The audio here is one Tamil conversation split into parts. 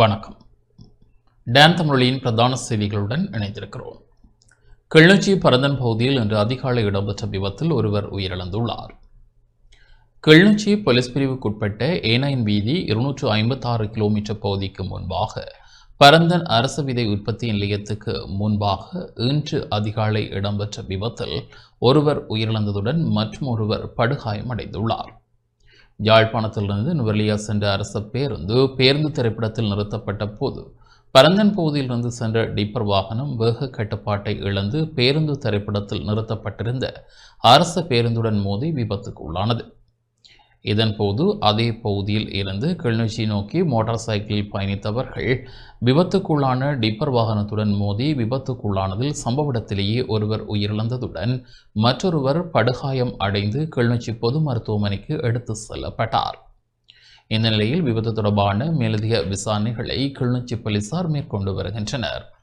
வணக்கம். டேன் தமிழொலியின் பிரதான செய்திகளுடன் இணைந்திருக்கிறோம். கிளிநொச்சி பரந்தன் பகுதியில் இன்று அதிகாலை இடம்பெற்ற விபத்தில் ஒருவர் உயிரிழந்துள்ளார். கிளிநொச்சி போலீஸ் பிரிவுக்குட்பட்ட ஏனைன் வீதி இருநூற்று ஐம்பத்தாறு கிலோமீட்டர் பகுதிக்கு முன்பாக பரந்தன் அரசு விதை உற்பத்தி நிலையத்துக்கு முன்பாக இன்று அதிகாலை இடம்பெற்ற விபத்தில் ஒருவர் உயிரிழந்ததுடன் மற்றும் ஒருவர் படுகாயமடைந்துள்ளார். யாழ்ப்பாணத்திலிருந்து நுவர்லியா சென்ற அரச பேருந்து பேருந்து திரைப்படத்தில் நிறுத்தப்பட்ட போது பரந்தன் பகுதியிலிருந்து சென்ற டிப்பர் வாகனம் வேக கட்டுப்பாட்டை இழந்து பேருந்து திரைப்படத்தில் நிறுத்தப்பட்டிருந்த அரச பேருந்துடன் மோதி விபத்துக்கு உள்ளானது இதன்போது அதே பகுதியில் இருந்து கிளிநொச்சி நோக்கி மோட்டார் சைக்கிளில் பயணித்தவர்கள் விபத்துக்குள்ளான டிப்பர் வாகனத்துடன் மோதி விபத்துக்குள்ளானதில் சம்பவ இடத்திலேயே ஒருவர் உயிரிழந்ததுடன் மற்றொருவர் படுகாயம் அடைந்து கிளிநொச்சி பொது மருத்துவமனைக்கு எடுத்து செல்லப்பட்டார். இந்த நிலையில் விபத்து தொடர்பான மேலதிக விசாரணைகளை கிளிநொச்சி போலீசார் மேற்கொண்டு வருகின்றனர்.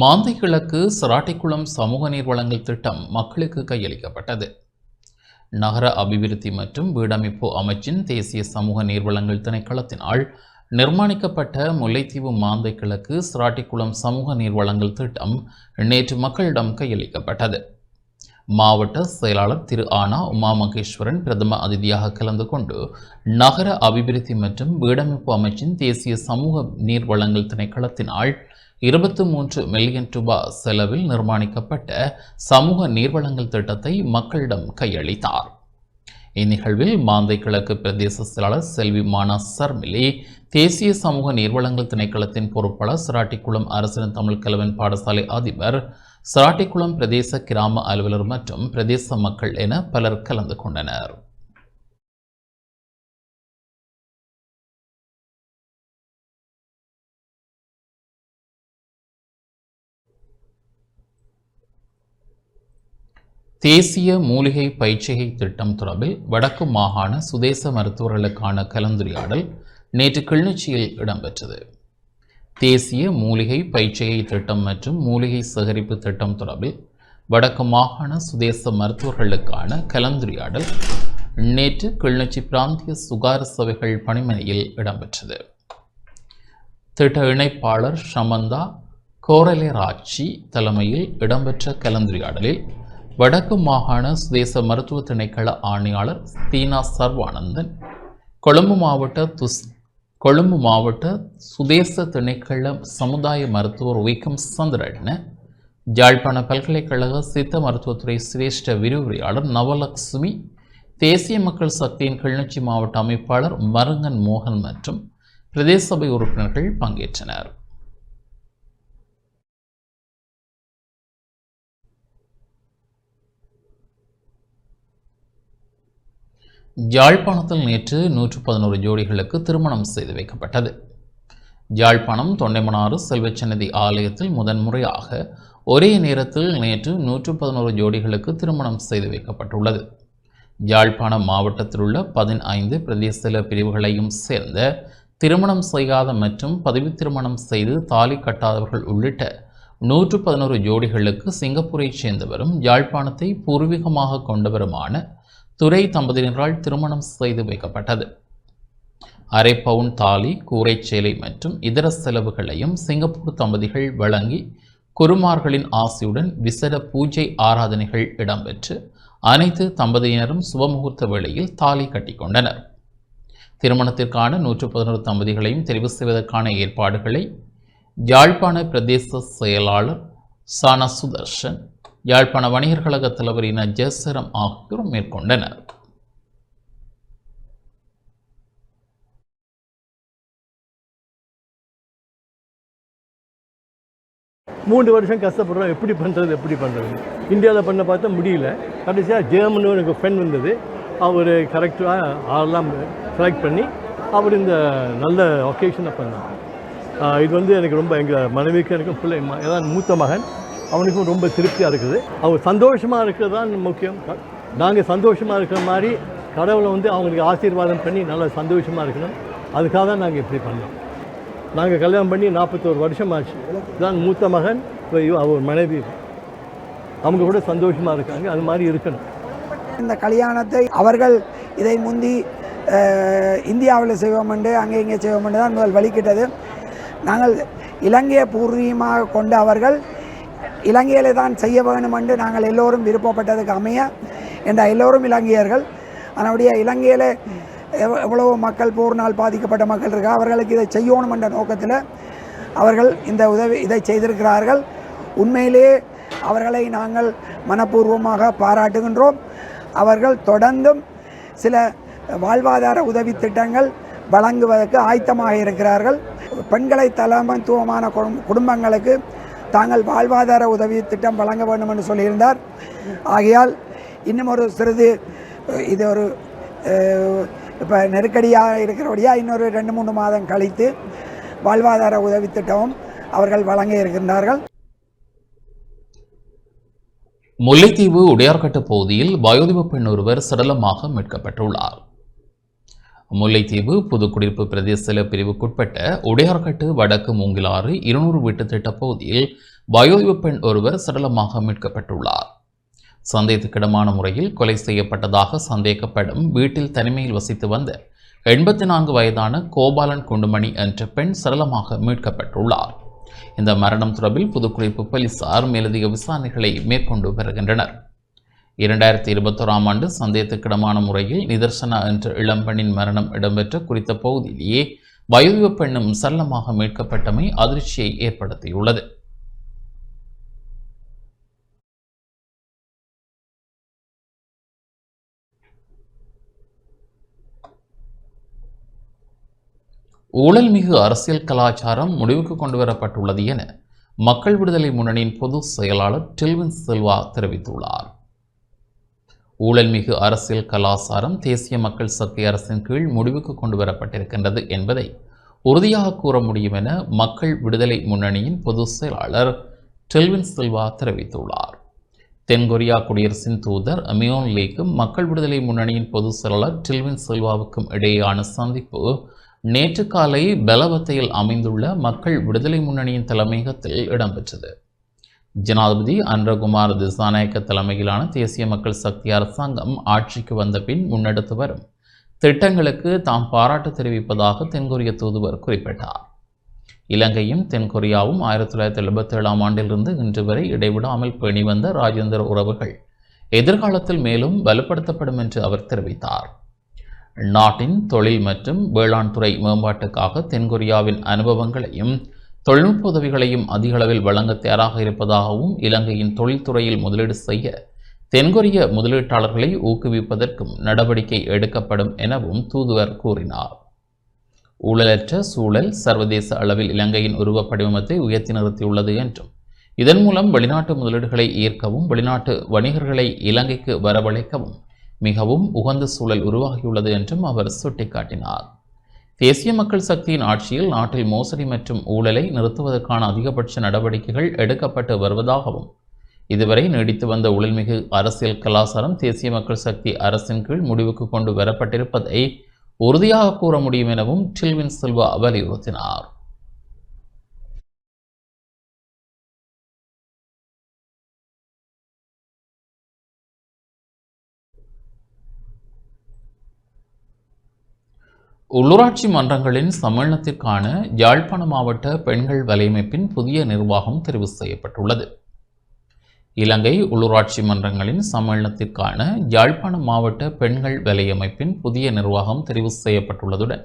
மாந்தை கிழக்கு சிராட்டிக்குளம் சமூக நீர்வளங்கள் திட்டம் மக்களுக்கு கையளிக்கப்பட்டது. நகர அபிவிருத்தி மற்றும் வீடமைப்பு அமைச்சின் தேசிய சமூக நீர்வளங்கள் திணைக்களத்தினால் நிர்மாணிக்கப்பட்ட முல்லைத்தீவு மாந்தை கிழக்கு சிராட்டிக்குளம் சமூக நீர்வளங்கள் திட்டம் நேற்று மக்களிடம் கையளிக்கப்பட்டது. மாவட்ட செயலாளர் திரு ஆனா உமா மகேஸ்வரன் பிரதம அதிதியாக கலந்து கொண்டு நகர அபிவிருத்தி மற்றும் வீடமைப்பு அமைச்சின் தேசிய சமூக நீர்வளங்கள் திணைக்களத்தினால் இருபத்தி மூன்று மில்லியன் ரூபாய் செலவில் நிர்மாணிக்கப்பட்ட சமூக நீர்வளங்கள் திட்டத்தை மக்களிடம் கையளித்தார். இந்நிகழ்வில் மாந்தை கிழக்கு பிரதேச செயலாளர் செல்வி மானா சர்மிலி தேசிய சமூக நீர்வளங்கள் திணைக்களத்தின் பொறுப்பாளர் சிராட்டிக்குளம் அரசின் தமிழ் கலவன் பாடசாலை அதிபர் சிராட்டிக்குளம் பிரதேச கிராம அலுவலர் மற்றும் பிரதேச மக்கள் என பலர் கலந்து கொண்டனர். தேசிய மூலிகை பயிற்சிகை திட்டம் தொடர்பில் வடக்கு மாகாண சுதேச மருத்துவர்களுக்கான கலந்துரையாடல் நேற்று கிளிநொச்சியில் இடம்பெற்றது. தேசிய மூலிகை பயிற்சிகை திட்டம் மற்றும் மூலிகை சேகரிப்பு திட்டம் தொடர்பில் வடக்கு மாகாண சுதேச மருத்துவர்களுக்கான கலந்துரையாடல் நேற்று கிளிநொச்சி பிராந்திய சுகார சபைகள் பணிமனையில் இடம்பெற்றது. திட்ட இணைப்பாளர் ஷமந்தா கோரலேராட்சி தலைமையில் இடம்பெற்ற கலந்துரையாடலில் வடக்கு மாகாண சுதேச மருத்துவ திணைக்கள ஆணையாளர் தீனா சர்வானந்தன் கொழும்பு மாவட்ட துஸ் கொழும்பு மாவட்ட சுதேச திணைக்கள சமுதாய மருத்துவர் வைக்கம் சந்திரன் ஜாழ்ப்பாண பல்கலைக்கழக சித்த மருத்துவத்துறை சிரேஷ்ட விரிவுரையாளர் நவலக்ஷ்மி தேசிய மக்கள் சக்தியின் கிளிநொச்சி மாவட்ட அமைப்பாளர் மருங்கன் மோகன் மற்றும் பிரதேச சபை உறுப்பினர்கள் பங்கேற்றனர். யாழ்ப்பாணத்தில் நேற்று நூற்று பதினோரு ஜோடிகளுக்கு திருமணம் செய்து வைக்கப்பட்டது. யாழ்ப்பாணம் தொண்டைமனாறு செல்வச்சன்னதி ஆலயத்தில் முதன்முறையாக ஒரே நேரத்தில் நேற்று நூற்று பதினோரு ஜோடிகளுக்கு திருமணம் செய்து வைக்கப்பட்டுள்ளது. யாழ்ப்பாணம் மாவட்டத்தில் உள்ள பதினைந்து பிரதேச பிரிவுகளையும் சேர்ந்த திருமணம் செய்யாத மற்றும் பதவி திருமணம் செய்து தாலி கட்டாதவர்கள் உள்ளிட்ட நூற்று பதினோரு ஜோடிகளுக்கு சிங்கப்பூரைச் சேர்ந்தவரும் யாழ்ப்பாணத்தை பூர்வீகமாக கொண்டவருமான துரை தம்பதியினரால் திருமணம் செய்து வைக்கப்பட்டது. அரை பவுன் தாலி கூரைச்சேலை மற்றும் இதர செலவுகளையும் சிங்கப்பூர் தம்பதிகள் வழங்கி குருமார்களின் ஆசையுடன் விசேட பூஜை ஆராதனைகள் இடம்பெற்று அனைத்து தம்பதியினரும் சுபமுகூர்த்த வேளையில் தாலி கட்டிக்கொண்டனர் திருமணத்திற்கான நூற்று பதினோரு தம்பதிகளையும் தெரிவு செய்வதற்கான ஏற்பாடுகளை யாழ்ப்பாண பிரதேச செயலாளர் சானா சுதர்ஷன் யாழ்ப்பாண வணிகர் கழக தலைவரின ஜெசரம் ஆகியோர் மேற்கொண்டனர். மூன்று வருஷம் கஷ்டப்படுறோம். எப்படி பண்ணுறது எப்படி பண்ணுறது இந்தியாவில் பண்ண பார்த்தா முடியல. கடைசியாக ஜெர்மனு எனக்கு ஃப்ரெண்ட் வந்தது. அவர் கரெக்டாக ஆளெல்லாம் செலக்ட் பண்ணி அவர் இந்த நல்ல ஒகேஷனை பண்ணார். இது வந்து எனக்கு ரொம்ப எங்கள் மனைவிக்கு எனக்கு பிள்ளை ஏதாவது மூத்த மகன். அவனுக்கும் ரொம்ப திருப்தியாக இருக்குது. அவங்க சந்தோஷமாக இருக்கிறது தான் முக்கியம். நாங்கள் சந்தோஷமாக இருக்கிற மாதிரி கடவுளை வந்து அவங்களுக்கு ஆசீர்வாதம் பண்ணி நல்லா சந்தோஷமாக இருக்கணும். அதுக்காக தான் நாங்கள் இப்படி பண்ணோம். நாங்கள் கல்யாணம் பண்ணி நாற்பத்தோரு வருஷம் ஆச்சு தான் மூத்த மகன் இப்போ அவர் மனைவி. அவங்க கூட சந்தோஷமாக இருக்காங்க. அது மாதிரி இருக்கணும். இந்த கல்யாணத்தை அவர்கள் இதை முந்தி இந்தியாவில் செய்வோம் என்று அங்கே இங்கே செய்வோம் என்று தான் முதல் வழிகிட்டது. நாங்கள் இலங்கையை பூர்வீகமாக கொண்ட அவர்கள் இலங்கையிலே தான் செய்ய வேண்டும் என்று நாங்கள் எல்லோரும் விருப்பப்பட்டதுக்கு அமைய என்ற எல்லோரும் இலங்கையர்கள். அதனுடைய இலங்கையில் எவ் மக்கள் போர்னால் பாதிக்கப்பட்ட மக்கள் இருக்கா அவர்களுக்கு இதை செய்யணும் என்ற நோக்கத்தில் அவர்கள் இந்த உதவி இதை செய்திருக்கிறார்கள். உண்மையிலேயே அவர்களை நாங்கள் மனப்பூர்வமாக பாராட்டுகின்றோம். அவர்கள் தொடர்ந்தும் சில வாழ்வாதார உதவி திட்டங்கள் வழங்குவதற்கு ஆயத்தமாக இருக்கிறார்கள். பெண்களை தலைமைத்துவமான குடும்- குடும்பங்களுக்கு தாங்கள் வாழ்வாதார உதவி திட்டம் வழங்க வேண்டும் என்று சொல்லியிருந்தார். ஆகையால் இன்னும் ஒரு சிறிது இது ஒரு இப்போ நெருக்கடியாக இருக்கிறபடியாக இன்னொரு ரெண்டு மூணு மாதம் கழித்து வாழ்வாதார உதவி திட்டமும் அவர்கள் வழங்க இருக்கின்றார்கள். முல்லைத்தீவு உடையார்கட்டு பகுதியில் வயோதிப பெண் ஒருவர் சடலமாக மீட்கப்பட்டுள்ளார். முல்லைத்தீவு புதுக்குடியிருப்பு பிரதேச பிரிவுக்குட்பட்ட உடையார்கட்டு வடக்கு மூங்கிலாறு இருநூறு வீட்டு திட்ட பகுதியில் வயோதிப பெண் ஒருவர் சடலமாக மீட்கப்பட்டுள்ளார். சந்தேகத்துக்கிடமான முறையில் கொலை செய்யப்பட்டதாக சந்தேகப்படும் வீட்டில் தனிமையில் வசித்து வந்த எண்பத்தி நான்கு வயதான கோபாலன் குண்டுமணி என்ற பெண் சடலமாக மீட்கப்பட்டுள்ளார். இந்த மரணம் தொடர்பில் புதுக்குடியிருப்பு போலீசார் மேலதிக விசாரணைகளை மேற்கொண்டு வருகின்றனர். இரண்டாயிரத்தி இருபத்தோராம் ஆண்டு சந்தேகத்துக்கிடமான முறையில் நிதர்சனா என்ற இளம்பெண்ணின் மரணம் இடம்பெற்ற குறித்த பகுதியிலேயே வயோதிப பெண்ணும் சல்லமாக மீட்கப்பட்டமை அதிர்ச்சியை ஏற்படுத்தியுள்ளது. ஊழல் மிகு அரசியல் கலாச்சாரம் முடிவுக்கு கொண்டு வரப்பட்டுள்ளது என மக்கள் விடுதலை முன்னணியின் பொதுச் செயலாளர் டெல்வின் செல்வா தெரிவித்துள்ளார். ஊழல் மிகு அரசியல் கலாச்சாரம் தேசிய மக்கள் சக்தி அரசின் கீழ் முடிவுக்கு கொண்டு வரப்பட்டிருக்கின்றது என்பதை உறுதியாக கூற முடியும் என மக்கள் விடுதலை முன்னணியின் பொதுச் செயலாளர் டெல்வின் செல்வா தெரிவித்துள்ளார். தென்கொரியா குடியரசின் தூதர் அமியோன் லீக்கும் மக்கள் விடுதலை முன்னணியின் பொதுச் செயலாளர் டில்வின் செல்வாவுக்கும் இடையேயான சந்திப்பு நேற்று காலை பெலவத்தையில் அமைந்துள்ள மக்கள் விடுதலை முன்னணியின் தலைமையகத்தில் இடம்பெற்றது. ஜனாதிபதி அன்றகுமார் திசாநாயக்க தலைமையிலான தேசிய மக்கள் சக்தி அரசாங்கம் ஆட்சிக்கு வந்த பின் முன்னெடுத்து வரும் திட்டங்களுக்கு தாம் பாராட்டு தெரிவிப்பதாக தென்கொரிய தூதுவர் குறிப்பிட்டார். இலங்கையும் தென்கொரியாவும் ஆயிரத்தி தொள்ளாயிரத்தி எழுபத்தி ஏழாம் ஆண்டிலிருந்து இன்று வரை இடைவிடாமல் பேணி வந்த ராஜேந்திர உறவுகள் எதிர்காலத்தில் மேலும் வலுப்படுத்தப்படும் என்று அவர் தெரிவித்தார். நாட்டின் தொழில் மற்றும் வேளாண் துறை மேம்பாட்டுக்காக தென்கொரியாவின் அனுபவங்களையும் தொழில்நுட்ப உதவிகளையும் அதிக அளவில் வழங்க தயாராக இருப்பதாகவும் இலங்கையின் தொழில்துறையில் முதலீடு செய்ய தென்கொரிய முதலீட்டாளர்களை ஊக்குவிப்பதற்கும் நடவடிக்கை எடுக்கப்படும் எனவும் தூதுவர் கூறினார். ஊழலற்ற சூழல் சர்வதேச அளவில் இலங்கையின் உருவ படிவமத்தை உயர்த்தி நிறுத்தியுள்ளது என்றும் இதன் மூலம் வெளிநாட்டு முதலீடுகளை ஈர்க்கவும் வெளிநாட்டு வணிகர்களை இலங்கைக்கு வரவழைக்கவும் மிகவும் உகந்த சூழல் உருவாகியுள்ளது என்றும் அவர் சுட்டிக்காட்டினார். தேசிய மக்கள் சக்தியின் ஆட்சியில் நாட்டில் மோசடி மற்றும் ஊழலை நிறுத்துவதற்கான அதிகபட்ச நடவடிக்கைகள் எடுக்கப்பட்டு வருவதாகவும் இதுவரை நீடித்து வந்த ஊழல்மிகு அரசியல் கலாச்சாரம் தேசிய மக்கள் சக்தி அரசின் கீழ் முடிவுக்கு கொண்டு வரப்பட்டிருப்பதை உறுதியாக கூற முடியும் எனவும் டில்வின் சில்வா வலியுறுத்தினார். உள்ளூராட்சி மன்றங்களின் சம்மேளனத்திற்கான யாழ்ப்பாண மாவட்ட பெண்கள் வலையமைப்பின் புதிய நிர்வாகம் தெரிவு செய்யப்பட்டுள்ளது. இலங்கை உள்ளூராட்சி மன்றங்களின் சம்மேளனத்திற்கான யாழ்ப்பாண மாவட்ட பெண்கள் வலையமைப்பின் புதிய நிர்வாகம் தெரிவு செய்யப்பட்டுள்ளதுடன்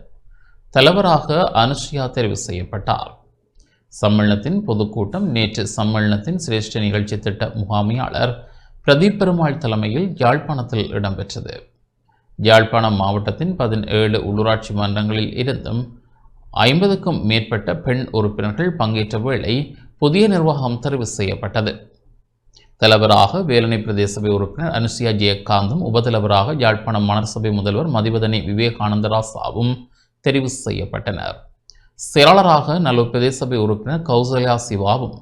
தலைவராக அனுஷ்யா தெரிவு செய்யப்பட்டார். சம்மேளனத்தின் பொதுக்கூட்டம் நேற்று சம்மேளனத்தின் சிரேஷ்ட நிகழ்ச்சி திட்ட முகாமையாளர் பிரதீப் பெருமாள் தலைமையில் யாழ்ப்பாணத்தில் இடம்பெற்றது. யாழ்ப்பாணம் மாவட்டத்தின் பதினேழு உள்ளூராட்சி மன்றங்களில் இருந்தும் ஐம்பதுக்கும் மேற்பட்ட பெண் உறுப்பினர்கள் பங்கேற்ற வேளை புதிய நிர்வாகம் தெரிவு செய்யப்பட்டது. தலைவராக வேலணை பிரதேச சபை உறுப்பினர் அனுசியா ஜெயகாந்தும் உபதலைவராக யாழ்ப்பாணம் மணர்சபை முதல்வர் மதிவதனி விவேகானந்தராசாவும் தெரிவு செய்யப்பட்டனர். செயலாளராக நல்லூர் பிரதேச சபை உறுப்பினர் கௌசல்யா சிவாவும்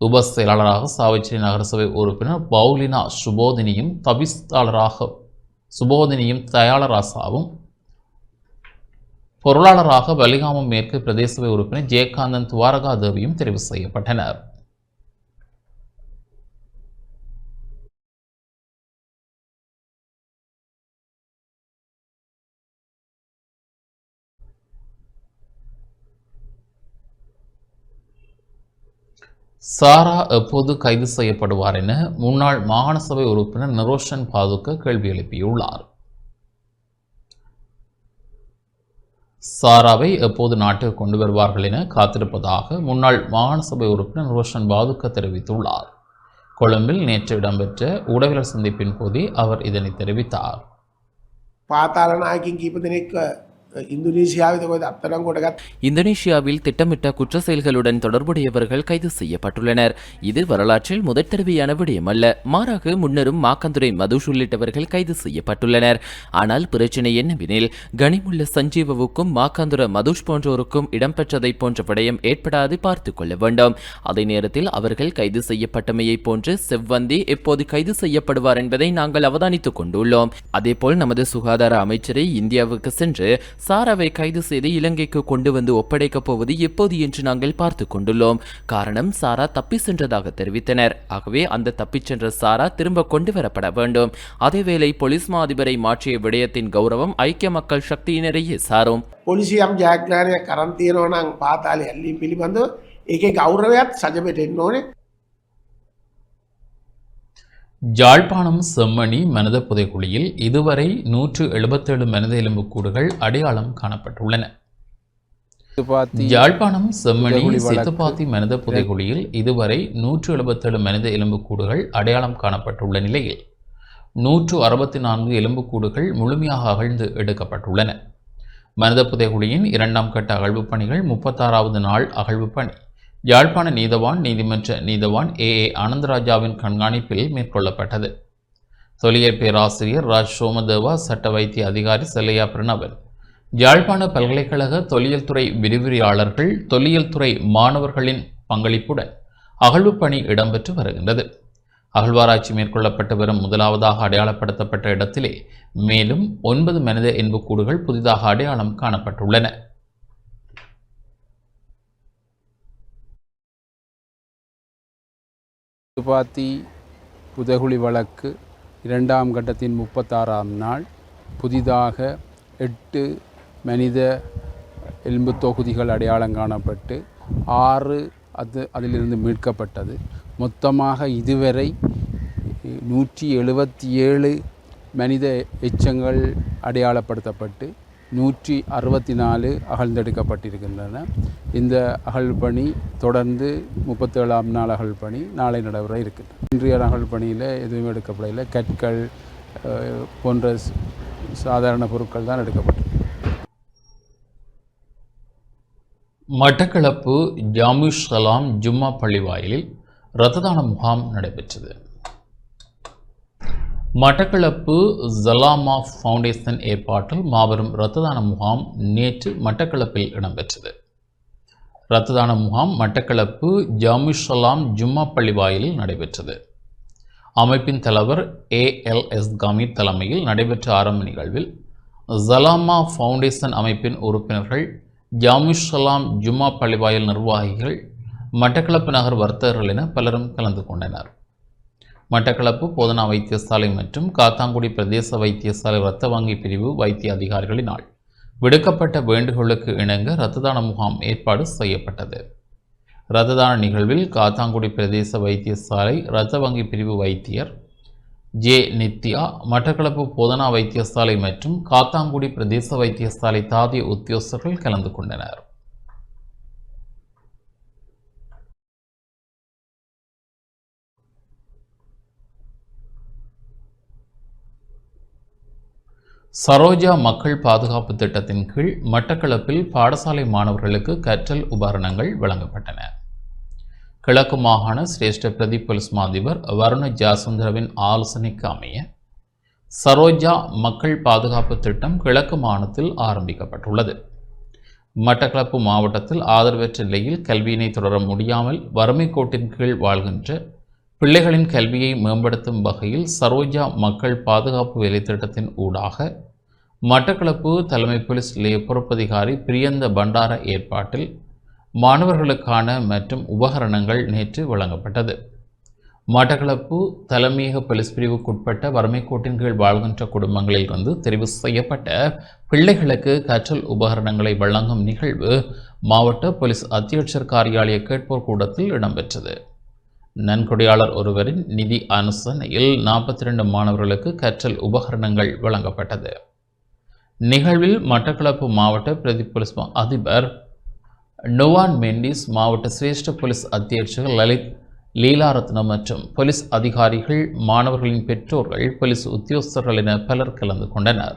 உப செயலாளராக சாவிச்சிரி நகரசபை உறுப்பினர் பவுலினா சுபோதினியும் தவிஸ்தாளராக சுபோதினியும் தயாளராசாவும் பொருளாளராக வலிகாமம் மேற்கு பிரதேச சபை உறுப்பினர் ஜெயகாந்தன் துவாரகா தேவியும் தெரிவு செய்யப்பட்டனர். சாரா எப்போது கைது செய்யப்படுவார் என முன்னாள் மாகாண சபை உறுப்பினர் நரோஷன் பாதுக்க கேள்வி எழுப்பியுள்ளார். சாராவை எப்போது நாட்டிற்கு கொண்டு வருவார்கள் என காத்திருப்பதாக முன்னாள் மாகாண சபை உறுப்பினர் ரோஷன் பாதுக்க தெரிவித்துள்ளார். கொழும்பில் நேற்று இடம்பெற்ற ஊடகவியல் சந்திப்பின் போதே அவர் இதனை தெரிவித்தார். பார்த்தாலும் இந்தோனேஷியாவில் திட்டமிட்ட குற்ற செயல்களுடன் தொடர்புடையவர்கள் கைது செய்யப்பட்டுள்ளனர். இது வரலாற்றில் முதற் தடவையான விடயம் அல்ல மாறாக முன்னரும் மாக்கந்துரை மதுஷ் உள்ளிட்டவர்கள் கைது செய்யப்பட்டுள்ளனர். ஆனால் பிரச்சனை என்னவெனில் கனிமுள்ள சஞ்சீவவுக்கும் மாக்காந்துர மதுஷ் போன்றோருக்கும் இடம்பெற்றதைப் போன்ற விடயம் ஏற்படாது பார்த்துக் கொள்ள வேண்டும். அதே நேரத்தில் அவர்கள் கைது செய்யப்பட்டமையை போன்று செவ்வந்தி எப்போது கைது செய்யப்படுவார் என்பதை நாங்கள் அவதானித்துக் கொண்டுள்ளோம். அதேபோல் நமது சுகாதார அமைச்சரை இந்தியாவுக்கு சென்று சாராவை கைது செய்து இலங்கைக்கு கொண்டு வந்து ஒப்படைக்கப் போவது எப்போது என்று நாங்கள் பார்த்து கொண்டுள்ளோம் காரணம் சாரா தப்பி சென்றதாக தெரிவித்தனர் ஆகவே அந்த தப்பிச் சென்ற சாரா திரும்ப கொண்டு வரப்பட வேண்டும் அதேவேளை போலீஸ் மா அதிபரை மாற்றிய விடயத்தின் கௌரவம் ஐக்கிய மக்கள் சக்தியினரையே சாரும் පොලිසියම් ජයග්‍රාණයක් කරන් තියෙනවනම් පාතාලය ඇල්ලීම් පිළිබඳව ඒකේ ගෞරවයක් සජපට එන්න ඕනේ யாழ்ப்பாணம் செம்மணி மனித புதைக்குழியில் இதுவரை நூற்று எழுபத்தேழு மனித எலும்புக்கூடுகள் அடையாளம் காணப்பட்டுள்ளன. யாழ்ப்பாணம் செம்மணி. சித்துப்பாத்தி மனித புதைக்குழியில் இதுவரை நூற்று எழுபத்தேழு மனித எலும்புக்கூடுகள் அடையாளம் காணப்பட்டுள்ள நிலையில் நூற்று அறுபத்தி நான்கு எலும்புக்கூடுகள் முழுமையாக அகழ்ந்து எடுக்கப்பட்டுள்ளன. மனித புதைகுழியின் இரண்டாம் கட்ட அகழ்வுப் பணிகள் முப்பத்தாறாவது நாள் அகழ்வுப் பணி. யாழ்ப்பாண நீதவான் நீதிமன்ற நீதவான் ஏ. ஏ. ஆனந்தராஜாவின் கண்காணிப்பில் மேற்கொள்ளப்பட்டது. தொல்லியல் பேராசிரியர் ராஜ் சோமதேவா சட்ட வைத்திய அதிகாரி செல்லையா பிரணவன் யாழ்ப்பாண பல்கலைக்கழக தொல்லியல் துறை விரிவுரையாளர்கள் தொல்லியல் துறை மாணவர்களின் பங்களிப்புடன் அகழ்வுப் பணி இடம்பெற்று வருகின்றது. அகழ்வாராய்ச்சி மேற்கொள்ளப்பட்டு வரும் முதலாவதாக அடையாளப்படுத்தப்பட்ட இடத்திலே மேலும் ஒன்பது மனித எண்புக்கூடுகள் புதிதாக அடையாளம் காணப்பட்டுள்ளன. துப்பாத்தி புதகுழி வழக்கு இரண்டாம் கட்டத்தின் முப்பத்தாறாம் நாள். புதிதாக எட்டு மனித எலும்பு தொகுதிகள் அடையாளம் காணப்பட்டு ஆறு அது அதிலிருந்து மீட்கப்பட்டது. மொத்தமாக இதுவரை நூற்றி எழுபத்தி ஏழு மனித எச்சங்கள் அடையாளப்படுத்தப்பட்டு நூற்றி அறுபத்தி நாலு அகழ்ந்தெடுக்கப்பட்டிருக்கின்றன. இந்த அகழ் பணி தொடர்ந்து முப்பத்தேழாம் நாள் அகழ் பணி நாளை நடைபெற இருக்குது இன்றைய அகழ் பணியில் எதுவும் எடுக்கப்படவில்லை. கற்கள் போன்ற சாதாரண பொருட்கள் தான் எடுக்கப்பட்டது மட்டக்களப்பு ஜாமுஷ் சலாம் ஜும்மா பள்ளிவாயிலில் ரத்ததான முகாம் நடைபெற்றது. மட்டக்களப்பு ஜலாமா ஃபவுண்டேஷன் ஏற்பாட்டில் மாபெரும் ரத்ததான முகாம் நேற்று மட்டக்களப்பில் இடம்பெற்றது. இரத்த தான முகாம் மட்டக்களப்பு ஜாமிஷலாம் ஜும்மா ஜும்மா பள்ளிவாயிலில் நடைபெற்றது. அமைப்பின் தலைவர் ஏ எல் எஸ் தலைமையில் நடைபெற்ற ஆரம்ப நிகழ்வில் ஜலாமா ஃபவுண்டேஷன் அமைப்பின் உறுப்பினர்கள் ஜாமிஷலாம் ஜும்மா பள்ளிவாயல் நிர்வாகிகள் மட்டக்களப்பு நகர் வர்த்தகர்கள் என பலரும் கலந்து கொண்டனர். மட்டக்களப்பு போதனா வைத்தியசாலை மற்றும் காத்தாங்குடி பிரதேச வைத்தியசாலை இரத்த வங்கி பிரிவு வைத்திய அதிகாரிகளினால் விடுக்கப்பட்ட வேண்டுகோளுக்கு இணங்க இரத்த தான முகாம் ஏற்பாடு செய்யப்பட்டது. இரத்த தான நிகழ்வில் காத்தாங்குடி பிரதேச வைத்தியசாலை இரத்த வங்கி பிரிவு வைத்தியர் ஜே. நித்யா மட்டக்களப்பு போதனா வைத்தியசாலை மற்றும் காத்தாங்குடி பிரதேச வைத்தியசாலை தாதிய உத்தியோகஸ்தர்கள் கலந்து கொண்டனர். சரோஜா மக்கள் பாதுகாப்பு திட்டத்தின் கீழ் மட்டக்களப்பில் பாடசாலை மாணவர்களுக்கு கற்றல் உபகரணங்கள் வழங்கப்பட்டன. கிழக்கு மாகாண சிரேஷ்ட பிரதி போலீஸ் மாதிபர் வருண ஜாசுந்தரவின் ஆலோசனைக்கு அமைய சரோஜா மக்கள் பாதுகாப்பு திட்டம் கிழக்கு மாகாணத்தில் ஆரம்பிக்கப்பட்டுள்ளது. மட்டக்களப்பு மாவட்டத்தில் ஆதரவற்ற நிலையில் கல்வியினை தொடர முடியாமல் வறுமை கோட்டின் கீழ் வாழ்கின்ற பிள்ளைகளின் கல்வியை மேம்படுத்தும் வகையில் சரோஜா மக்கள் பாதுகாப்பு வேலைத்திட்டத்தின் ஊடாக மட்டக்களப்பு தலைமை போலீஸ் நிலைய பொறுப்பதிகாரி பிரியந்த பண்டார ஏற்பாட்டில் மாணவர்களுக்கான மற்றும் உபகரணங்கள் நேற்று வழங்கப்பட்டது. மட்டக்களப்பு தலைமையக போலீஸ் பிரிவுக்குட்பட்ட வறுமைக்கோட்டின் கீழ் வாழ்கின்ற குடும்பங்களில் இருந்து தெரிவு செய்யப்பட்ட பிள்ளைகளுக்கு கற்றல் உபகரணங்களை வழங்கும் நிகழ்வு மாவட்ட போலீஸ் அத்தியட்சர் காரியாலய கேட்போர் கூடத்தில் இடம்பெற்றது. நன்கொடையாளர் ஒருவரின் நிதி அனுசரணையில் நாற்பத்தி ரெண்டு மாணவர்களுக்கு கற்றல் உபகரணங்கள் வழங்கப்பட்டது. நிகழ்வில் மட்டக்களப்பு மாவட்ட பிரதி போலீஸ் அதிபர் நுவான் மெண்டிஸ் மாவட்ட சிரேஷ்ட போலீஸ் அத்தியட்சகர் லலித் லீலாரத்னம் மற்றும் போலீஸ் அதிகாரிகள் மாணவர்களின் பெற்றோர்கள் போலீஸ் உத்தியோகஸ்தர்கள் என பலர் கலந்து கொண்டனர்.